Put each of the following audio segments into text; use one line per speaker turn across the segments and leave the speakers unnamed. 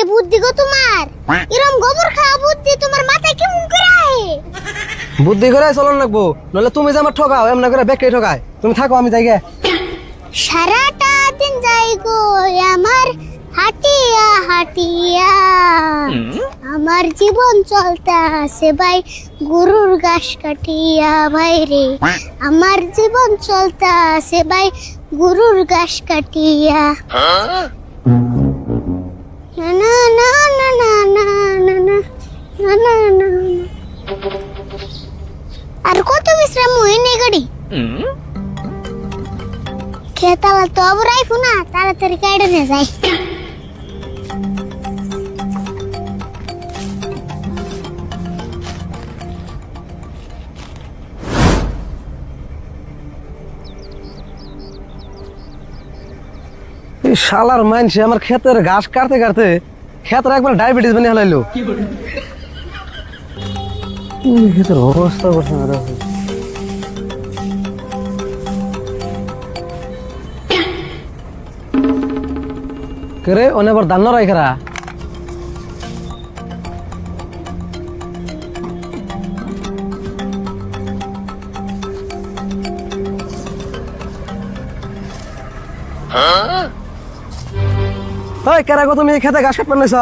রে বুদ্ধি গো তোমার। এরম গোবর খাওয়া বুদ্ধি তোমার মাথায় কেমন করে
বুদ্ধি করে চলন লাগবো নলে তুমি যে আমার ঠকাও এমন করে বেকে ঠকায়। তুমি থাকো আমি যাই।
সারাটা দিন যাই গো আমার হাটিয়া হাটিয়া। আমার জীবন চলতে আছে ভাই গরুর ঘাস কাটিয়া ভাই রে। আমার জীবন চলতে আছে ভাই গরুর ঘাস কাটিয়া। খেতালা তো অবরাই ফুনা তাড়াতাড়ি কাইডে নিয়ে যাই।
এই শালার মানসি আমার ক্ষেতের ঘাস কাটতে কাটতে ক্ষেতের একবার ডায়াবেটিস বানিয়ে হলাইলো ক্ষেতের অবস্থা করছে না দেখো। কে রে অনেক ধান রাই খেরা ওই কেরা গো তুমি খেতে ঘাস কাটবে নাইছ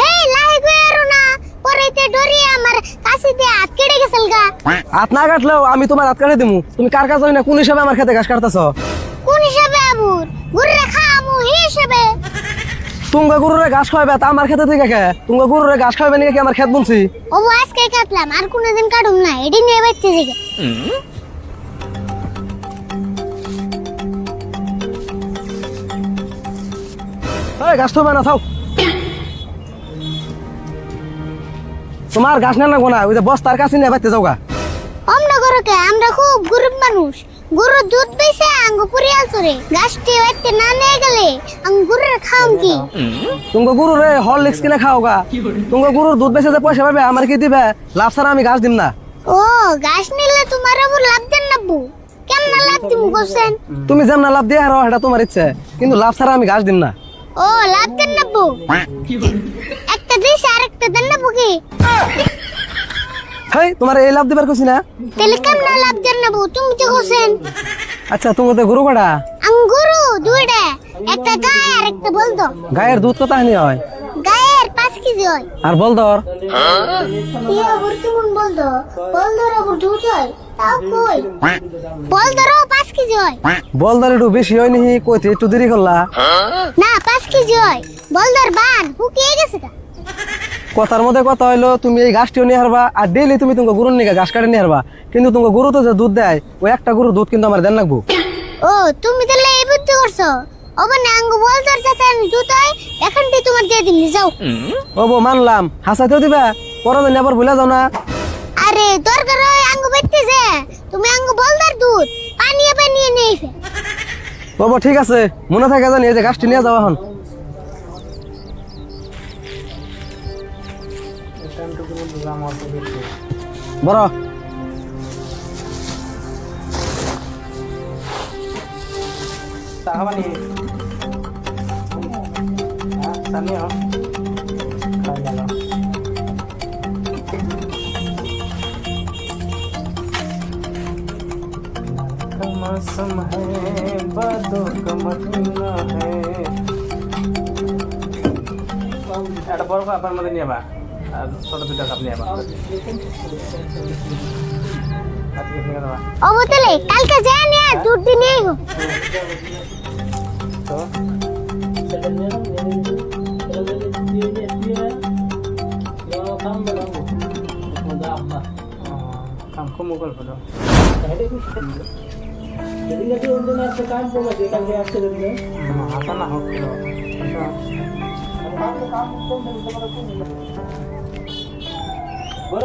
হে লাই গয়ারো না পরেতে ডরি আমার কাছে দিয়ে হাত কেটে গেছিল
হাত না কাটলেও আমি তোমার হাত কাটে দিমু। তুমি কার কাজ না কোন হিসাবে আমার খেতে ঘাস কাটতেছ?
খামু হিসাবে।
তুঙ্গ গরুরে ঘাস খাওয়াবে তা আমার খেতে থেকে কে? তুঙ্গ গরুরে ঘাস খাওয়াবে নাকি আমার খেত বুনছি
ও আজকে কাটলাম আর কোনদিন কাটুম না এডি নিয়ে দিকে
ওই ঘাস থবে না থাও তোমার ঘাস না না ওই যে বস্তার কাছে নিয়ে বাইতে যাও গা
আমরা গরকে আমরা খুব গরিব মানুষ। গরুর দুধ বেচে আঙ্গ পুরিয়াল চরে গাছটি বাইতে না নিয়ে গেলে আঙ্গ গরুর খাম কি
তুঙ্গ গরুরে হরলিক্স কিনে খাও গা। তুঙ্গ গরুর দুধ বেচে যে পয়সা পাবে আমার কি দিবে? লাভ ছাড়া আমি ঘাস দিম না।
ও গাছ নিলে তোমার আবার লাভ দেন না বউ। কেমন লাভ দিমু কোসেন
তুমি যেমন লাভ দিয়ে হারো সেটা তোমার ইচ্ছে। কিন্তু লাভ ছাড়া আমি ঘাস দিম না।
ও লাভ দেন না বউ।
হেই তোমার এই লাভ দিবার কইছি না?
তাহলে কেমন লাভ দেন না বউ? তুমি তো কোসেন
আচ্ছা তুমি তো গরু কাটা?
আঙ্গুরু দুইটা। একটা গায়ে আর একটা বলদো
গায়ের দুধ কত হানি হয়?
গায়ের পাঁচ কেজি হয়।
আর
ইয়ে আবার কেমন বলদো বলদোর আবার দুধ হয়? তাও কই? বলদোরও পাঁচ কেজি হয়।
বল দর একটু বেশি হয় নিহি কইতে একটু দেরি করলা।
না পাঁচ কেজি হয়। বলদোর গা
কথার মধ্যে কথা হইল তুমি এই গাছটিও নিয়ে হারবা আর ডেইলি তুমি তোমার গরুর নিয়ে ঘাস কাটে নিয়ে হারবা। কিন্তু তোমার গরু তো যে দুধ দেয় ওই একটা গরুর দুধ কিন্তু আমার দেন লাগবো।
ও তুমি তাহলে এই বুদ্ধি করছ? ওবার না আঙ্গু বলদোর যাতে দুধ হয় এখানটাই তোমার দিয়ে দিন যাও।
ও বউ মানলাম। হাসাতেও দিবা পরে জানি আবার ভুলে যাও না।
আরে দরকার হয় আঙ্গু বাইতেছে তুমি আঙ্গু বলদার দুধ পানিয়ে পানিয়ে নেই
ও বউ ঠিক আছে মনে থাকে জানি এই যে গাছটি নিয়ে যাও এখন। বড়
मौसम है बादों का महीना है একটা বড় কাপড় মধ্যে নিয়ে বা আর ছোট দুটা কাপ নিয়ে
আমার অবতলে কালকে যা নিয়ে দুধ দিয়ে নিয়ে
তো? কামকো মোগল হলো আসা না হোক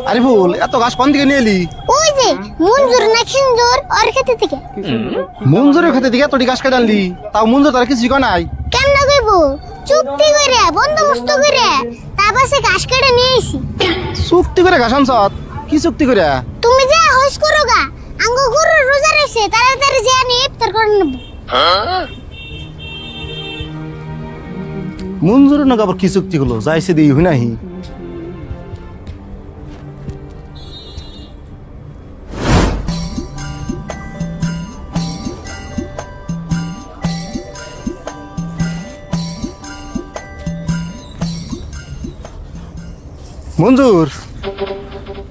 আরিফুল এত গাছ কোন দিকে নিয়ে এলি?
ওই যে মঞ্জুর না খিঞ্জুর? ওর খেতে থেকে।
মঞ্জুরের খেতে দিকে তোর গাছ কেটে আনলি? তাও মঞ্জুর তার কিছু শিখো নাই।
কেমন কইব? চুক্তি করে বন্দোবস্ত করে। তারপর সে ঘাস কেটে নিয়ে আইছি।
চুক্তি করে ঘাস আনছত কি চুক্তি করে?
তুমি যা হইস করো গা। আঙ্গো গরু রোজা রয়েছে তাড়াতাড়ি যে নিয়ে ইফতার করে নেব।
মঞ্জুরের নাকি আবার কি চুক্তি হলো যাইছে দিই হই নাহি। মঞ্জুর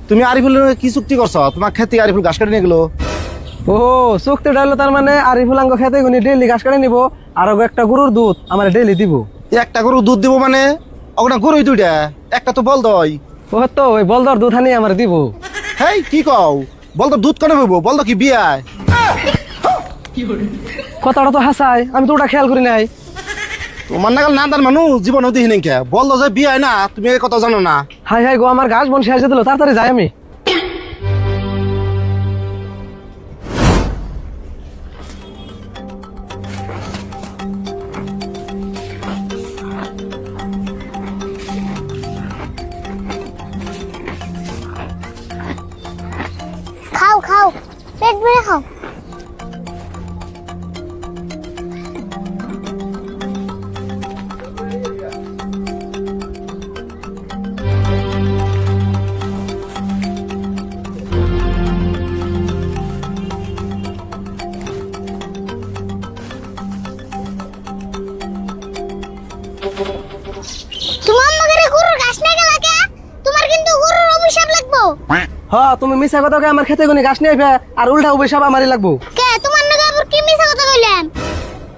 তুমি আরিফুলের কি চুক্তি করছ? তোমার খেতে আরিফুল ঘাস কাটে নিয়ে গেলো।
ও চুক্তি ডাইলো তার মানে আরিফুল আঙ্গ খেতে গুনি ডেইলি ঘাস কাটে নিব আর একটা গরুর দুধ আমার ডেইলি দিব।
একটা গরু দুধ দিব মানে? ওটা গরুই দুইটা একটা তো বল দই
ও তো ওই বলদর দুধ আনি আমার দিব।
হেই কি কও? বল তো দুধ কেন হইব বল তো কি বিয়ায়?
কথাটা তো হাসাই আমি তো ওটা খেয়াল করি নাই।
তোমার নাগাল নাদার মানুষ জীবনেও দেখি নাই কে বল তো যে বিয়ায় না তুমি এই কথা জানো না।
হাই হাই গো আমার ঘাস বন শেষ দিল তাড়াতাড়ি যাই আমি।
খাও খাও পেট ভরে খাও।
হ তুমি মিশা কথা কয়ে আমার খেতে গুনি ঘাস নিয়ে আইবা, আর উল্টা অভিশাপ আমারই লাগবো।
কে? তোমার নাকি আবার কি মিছা কথা কইলেন?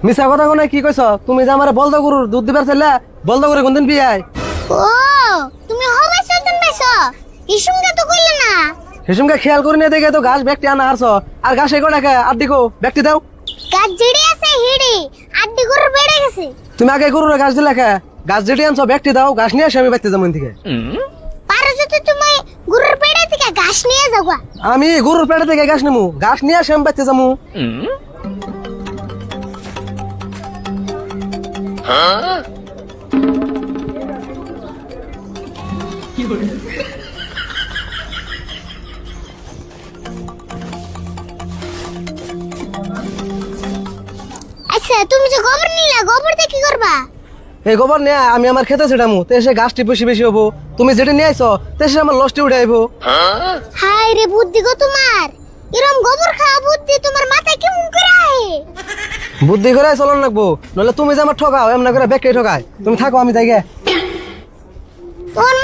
মিশা কথা কোনে কি কইছ? তুমি যে আমার বলদ গরুর দুধ দিবার চাইলা বলদ গরু কোনদিন বিয়াই
ও তুমি সন্তান পাইছো? তো কইলে না।
খেয়াল করি না দেখে তো ঘাস ব্যক্তি আনা হারছ। আর ঘাস আর দিকো ব্যক্তি দাও।
গাছ জিড়ি আছে হিড়ি। আড্ডি গরু বেড়ে গেছে।
তুমি আগে গরুর ঘাস দিলা খা ঘাস যেটি আনছো ব্যক্তি দাও। ঘাস নিয়ে আসে আমি বাইতে যাব থেকে
পারো যদি তুমি গরুর পেড়ে থেকে ঘাস নিয়ে যাবা
আমি গরুর পেটে থেকে ঘাস নেব ঘাস নিয়ে আমি বাইতে যাব
আচ্ছা তুমি যে গোবর নিলা গোবর দিয়ে কি করবা?
এই গোবর নিয়ে আমি আমার খেতে ছেটামু তে এসে গাছটি বেশি বেশি হব তুমি যেটা নিয়ে আইছো তো এসে আমার লসটি উঠে আইবো।
হাই রে বুদ্ধি গো তোমার। এরম গোবর খাওয়া বুদ্ধি তোমার মাথায় কেমন করে
বুদ্ধি করে চলন লাগবো নলে তুমি যে আমার ঠকাও এমন করে বেকে ঠকায়। তুমি থাকো আমি যাই গে।
তোমার